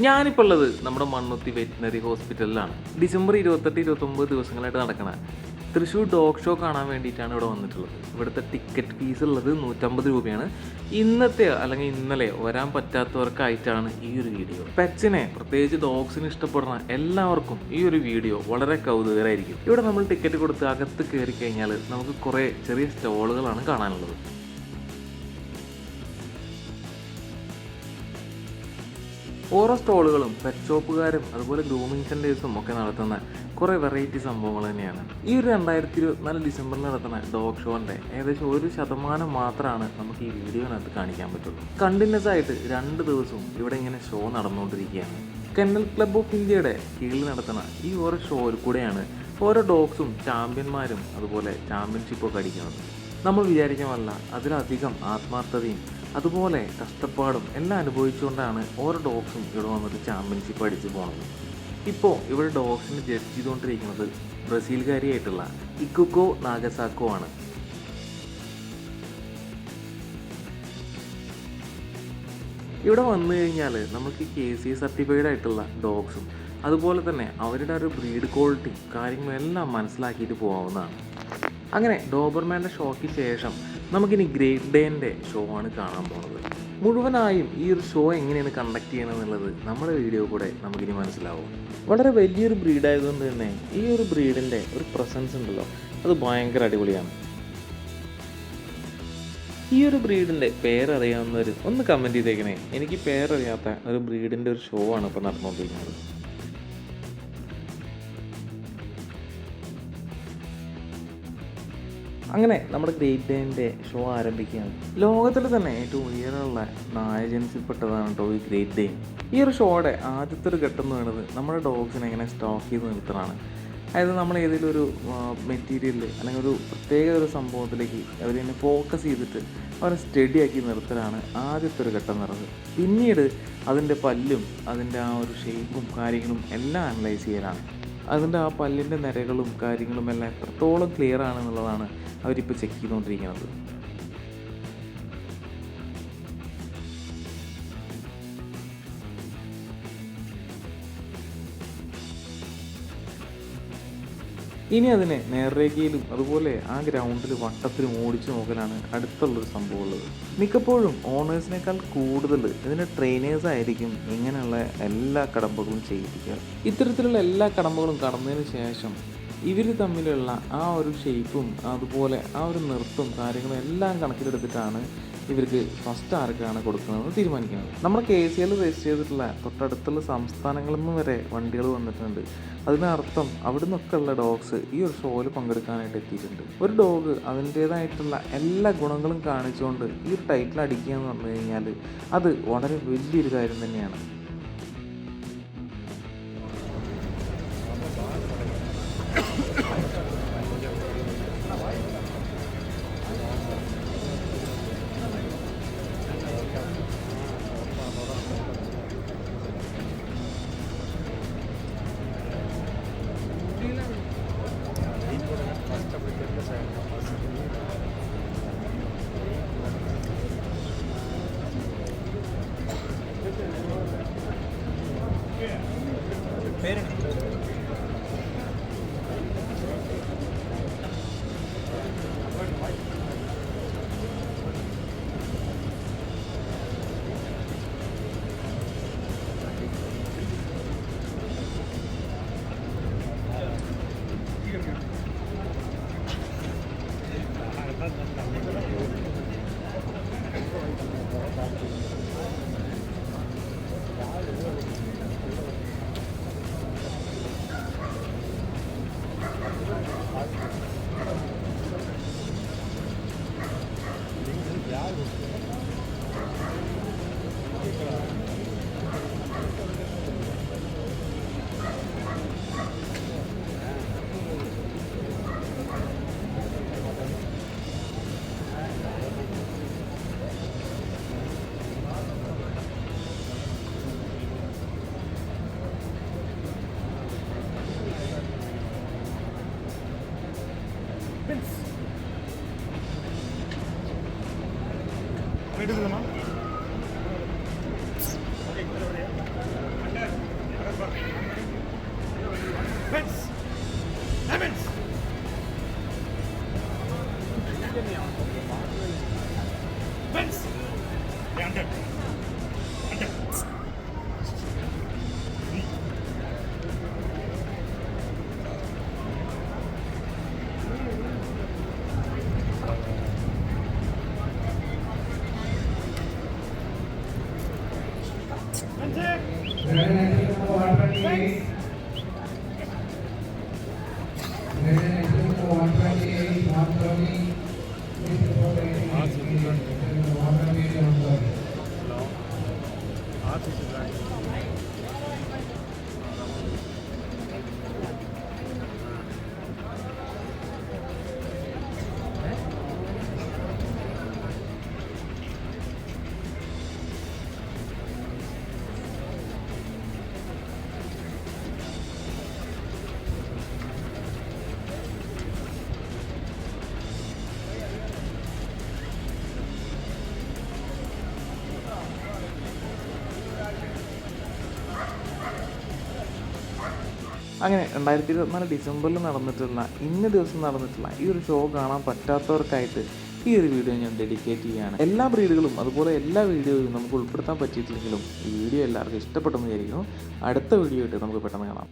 ഞാനിപ്പോൾ ഉള്ളത് നമ്മുടെ മണ്ണുത്തി വെറ്റിനറി ഹോസ്പിറ്റലിലാണ്. ഡിസംബർ ഇരുപത്തെട്ട് ഇരുപത്തൊമ്പത് ദിവസങ്ങളായിട്ട് നടക്കണ. തൃശ്ശൂർ ഡോഗ് ഷോ കാണാൻ വേണ്ടിയിട്ടാണ് ഇവിടെ വന്നിട്ടുള്ളത്. ഇവിടുത്തെ ടിക്കറ്റ് ഫീസ് ഉള്ളത് നൂറ്റമ്പത് രൂപയാണ്. ഇന്നത്തെ അല്ലെങ്കിൽ ഇന്നലെ വരാൻ പറ്റാത്തവർക്കായിട്ടാണ് ഈ ഒരു വീഡിയോ. പെറ്റ്സിനെ പ്രത്യേകിച്ച് ഡോഗ്സിന് ഇഷ്ടപ്പെടുന്ന എല്ലാവർക്കും ഈ ഒരു വീഡിയോ വളരെ കൗതുകരായിരിക്കും ഇവിടെ നമ്മൾ ടിക്കറ്റ് കൊടുത്ത് അകത്ത് കയറി കഴിഞ്ഞാൽ നമുക്ക് കുറേ ചെറിയ സ്റ്റോളുകളാണ് കാണാനുള്ളത്. ഓരോ സ്റ്റോളുകളും പെറ്റ് ഷോപ്പുകാരും അതുപോലെ ഗ്രൂമിങ് സെന്റേഴ്സും ഒക്കെ നടത്തുന്ന കുറേ വെറൈറ്റി സംഭവങ്ങൾ തന്നെയാണ്. ഈ ഒരു രണ്ടായിരത്തി ഇരുപത്തിനാല് ഡിസംബറിൽ നടത്തുന്ന ഡോഗ് ഷോന്റെ ഏകദേശം ഒരു ശതമാനം മാത്രമാണ് നമുക്ക് ഈ വീഡിയോനകത്ത് കാണിക്കാൻ പറ്റുള്ളൂ. കണ്ടിന്യൂസ് ആയിട്ട് രണ്ട് ദിവസവും ഇവിടെ ഇങ്ങനെ ഷോ നടന്നുകൊണ്ടിരിക്കുകയാണ്. കെന്നൽ ക്ലബ് ഓഫ് ഇന്ത്യയുടെ കീഴിൽ നടത്തുന്ന ഈ ഓരോ ഷോയിൽ കൂടെയാണ് ഓരോ ഡോഗ്സും ചാമ്പ്യന്മാരും അതുപോലെ ചാമ്പ്യൻഷിപ്പൊക്കെ അടിക്കുന്നത്. നമ്മൾ വിചാരിക്കാമല്ല അതിലധികം ആത്മാർത്ഥതയും അതുപോലെ കഷ്ടപ്പാടും എല്ലാം അനുഭവിച്ചുകൊണ്ടാണ് ഓരോ ഡോഗ്സും ഇവിടെ വന്നിട്ട് ചാമ്പ്യൻഷിപ്പ് അടിച്ച് പോണത്. ഇപ്പോൾ ഇവിടെ ഡോഗ്സിന് ജഡ്ജ് ചെയ്തുകൊണ്ടിരിക്കുന്നത് ബ്രസീൽകാരിയായിട്ടുള്ള ഇക്കുക്കോ നാഗസാക്കോ ആണ്. ഇവിടെ വന്നു കഴിഞ്ഞാൽ നമുക്ക് കെ സി സർട്ടിഫൈഡ് ആയിട്ടുള്ള ഡോഗ്സും അതുപോലെ തന്നെ അവരുടെ ഒരു ബ്രീഡ് ക്വാളിറ്റി കാര്യങ്ങളെല്ലാം മനസ്സിലാക്കിയിട്ട് പോകാവുന്നതാണ് അങ്ങനെ ഡോബർമാന്റെ ഷോയ്ക്ക് ശേഷം നമുക്കിനി ഗ്രേറ്റ് ഡേന്റെ ഷോ ആണ് കാണാൻ പോകുന്നത് മുഴുവനായും ഈ ഒരു ഷോ എങ്ങനെയാണ് കണ്ടക്ട് ചെയ്യണമെന്നുള്ളത് നമ്മുടെ വീഡിയോ കൂടെ നമുക്കിനി മനസ്സിലാവും. വളരെ വലിയൊരു ബ്രീഡായതുകൊണ്ട് തന്നെ ഈ ഒരു ബ്രീഡിന്റെ ഒരു പ്രസൻസ് ഉണ്ടല്ലോ അത് ഭയങ്കര അടിപൊളിയാണ്. ഈ ഒരു ബ്രീഡിന്റെ പേരറിയാവുന്നവർ ഒന്ന് കമന്റ് ചെയ്തേക്കണേ. എനിക്ക് പേരറിയാത്ത ഒരു ബ്രീഡിന്റെ ഒരു ഷോ ആണ് ഇപ്പോൾ നടന്നുകൊണ്ടിരിക്കുന്നത്. അങ്ങനെ നമ്മുടെ ഗ്രേറ്റ് ഡേന്റെ ഷോ ആരംഭിക്കുകയാണ്. ലോകത്തിൽ തന്നെ ഏറ്റവും ഉയരമുള്ള നായ ജനിസിൽപ്പെട്ടതാണ് കേട്ടോ ഈ ഗ്രേറ്റ് ഡേ ഈ ഒരു ഷോയുടെ ആദ്യത്തെ ഒരു ഘട്ടം എന്ന് പറയുന്നത് നമ്മുടെ ഡോഗ്സിനെ എങ്ങനെ സ്റ്റോക്ക് ചെയ്ത് നിർത്തലാണ്. അതായത് നമ്മൾ ഏതെങ്കിലും ഒരു മെറ്റീരിയലിൽ അല്ലെങ്കിൽ ഒരു പ്രത്യേക ഒരു സംഭവത്തിലേക്ക് അവരെ ഫോക്കസ് ചെയ്തിട്ട് അവരെ സ്റ്റഡി ആക്കി നിർത്തലാണ് ആദ്യത്തെ ഒരു ഘട്ടം നടന്നത് പിന്നീട് അതിന്റെ പല്ലും അതിന്റെ ആ ഒരു ഷേപ്പും കാര്യങ്ങളും എല്ലാം അനലൈസ് ചെയ്യലാണ്. അതിന്റെ ആ പല്ലിന്റെ നിരകളും കാര്യങ്ങളും എല്ലാം എത്രത്തോളം ക്ലിയർ ആണെന്നുള്ളതാണ് അവരിപ്പോൾ ചെക്ക് ചെയ്തുകൊണ്ടിരിക്കുന്നത്. ഇനി അതിനെ നേർരേഖയിലും അതുപോലെ ആ ഗ്രൗണ്ടിൽ വട്ടത്തിലും ഓടിച്ചു നോക്കലാണ് അടുത്തുള്ളൊരു സംഭവമുള്ളത്. മിക്കപ്പോഴും ഓണേഴ്സിനേക്കാൾ കൂടുതൽ ഇതിന്റെ ട്രെയിനേഴ്സ് ആയിരിക്കും ഇങ്ങനെയുള്ള എല്ലാ കടമ്പകളും ചെയ്യിപ്പിക്കുക. ഇത്തരത്തിലുള്ള എല്ലാ കടമ്പകളും കടന്നതിന് ശേഷം ഇവർ തമ്മിലുള്ള ആ ഒരു ഷേപ്പും അതുപോലെ ആ ഒരു നൃത്തം കാര്യങ്ങളും എല്ലാം കണക്കിലെടുത്തിട്ടാണ് ഇവർക്ക് ഫസ്റ്റ് ആർക്കാണ് കൊടുക്കുന്നത് തീരുമാനിക്കുന്നത്. നമ്മുടെ കെ സി എൽ രജിസ്റ്റർ ചെയ്തിട്ടുള്ള തൊട്ടടുത്തുള്ള സംസ്ഥാനങ്ങളിൽ നിന്ന് വരെ വണ്ടികൾ വന്നിട്ടുണ്ട്. അതിനർത്ഥം അവിടെ നിന്നൊക്കെ ഉള്ള ഡോഗ്സ് ഈ ഒരു ഷോയിൽ പങ്കെടുക്കാനായിട്ട് എത്തിയിട്ടുണ്ട്. ഒരു ഡോഗ് അതിന്റേതായിട്ടുള്ള എല്ലാ ഗുണങ്ങളും കാണിച്ചുകൊണ്ട് ഈ ഒരു ടൈറ്റിൽ അടിക്കുക എന്ന് പറഞ്ഞു കഴിഞ്ഞാൽ അത് വളരെ വലിയൊരു കാര്യം തന്നെയാണ്. పేరేంటి పెట్టుకుందామా time. അങ്ങനെ രണ്ടായിരത്തി ഇരുപത്തിനാല് ഡിസംബറിൽ നടന്നിട്ടുള്ള ഇന്ന ദിവസം നടന്നിട്ടുള്ള ഈ ഒരു ഷോ കാണാൻ പറ്റാത്തവർക്കായിട്ട് ഈ ഒരു വീഡിയോ ഞാൻ ഡെഡിക്കേറ്റ് ചെയ്യുകയാണ്. എല്ലാ ബ്രീഡുകളും അതുപോലെ എല്ലാ വീഡിയോയും നമുക്ക് ഉൾപ്പെടുത്താൻ പറ്റിയിട്ടില്ലെങ്കിലും ഈ വീഡിയോ എല്ലാവർക്കും ഇഷ്ടപ്പെട്ടെന്ന് വിചാരിക്കുന്നു. അടുത്ത വീഡിയോ ആയിട്ട് നമുക്ക് പെട്ടെന്ന് കാണാം.